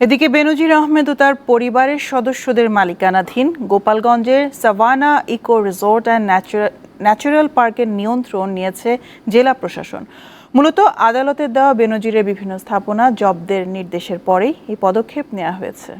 এদিকে বেনজির আহমেদ ও তার পরিবারের সদস্যদের মালিকানাধীন গোপালগঞ্জের Savannah eco resort and natural পার্কের নিয়ন্ত্রণ নিয়েছে জেলা প্রশাসন। মূলত আদালতের দেওয়া বেনজিরের বিভিন্ন স্থাপনা জব্দের নির্দেশের পরেই এই পদক্ষেপ নেওয়া হয়েছে।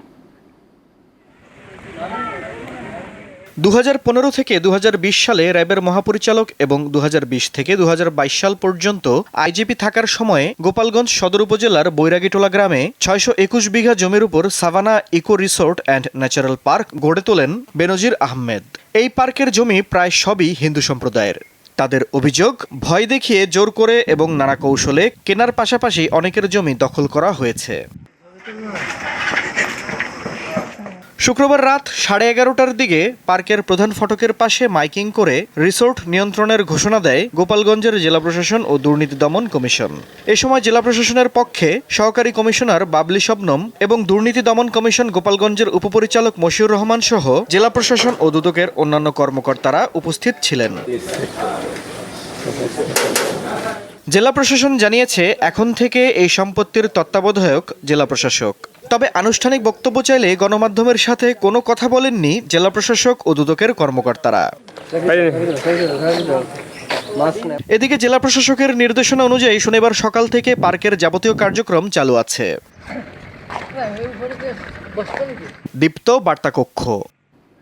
দু হাজার পনেরো থেকে দু হাজার বিশ সালে র্যাবের মহাপরিচালক এবং দু হাজার বিশ থেকে দু হাজার বাইশ সাল পর্যন্ত আইজিপি থাকার সময়ে গোপালগঞ্জ সদর উপজেলার বৈরাগীটোলা গ্রামে ছয়শো একুশ বিঘা জমির উপর Savannah eco resort and natural park গড়ে তোলেন বেনজির আহমেদ। এই পার্কের জমি প্রায় সবই হিন্দু সম্প্রদায়ের। তাদের অভিযোগ, ভয় দেখিয়ে জোর করে এবং নানা কৌশলে কেনার পাশাপাশি অনেকের জমি দখল করা হয়েছে। শুক্রবার রাত সাড়ে এগারোটার দিকে পার্কের প্রধান ফটকের পাশে মাইকিং করে রিসোর্ট নিয়ন্ত্রণের ঘোষণা দেয় গোপালগঞ্জের জেলা প্রশাসন ও দুর্নীতি দমন কমিশন। এ সময় জেলা প্রশাসনের পক্ষে সহকারী কমিশনার বাবলি শবনম এবং দুর্নীতি দমন কমিশন গোপালগঞ্জের উপপরিচালক মশিউর রহমান সহ জেলা প্রশাসন ও দুদকের অন্যান্য কর্মকর্তারা উপস্থিত ছিলেন। জেলা প্রশাসন জানিয়েছে, এখন থেকে এই সম্পত্তির তত্ত্বাবধায়ক জেলা প্রশাসক। তবে আনুষ্ঠানিক বক্তব্য চাইলে গণমাধ্যমের সাথে কোনো কথা বলেননি জেলা প্রশাসক ও দুদকের কর্মকর্তারা। এদিকে জেলা প্রশাসকের নির্দেশনা অনুযায়ী শনিবার সকাল থেকে পার্কের যাবতীয় কার্যক্রম চালু আছে। দীপ্ত বার্তা কক্ষ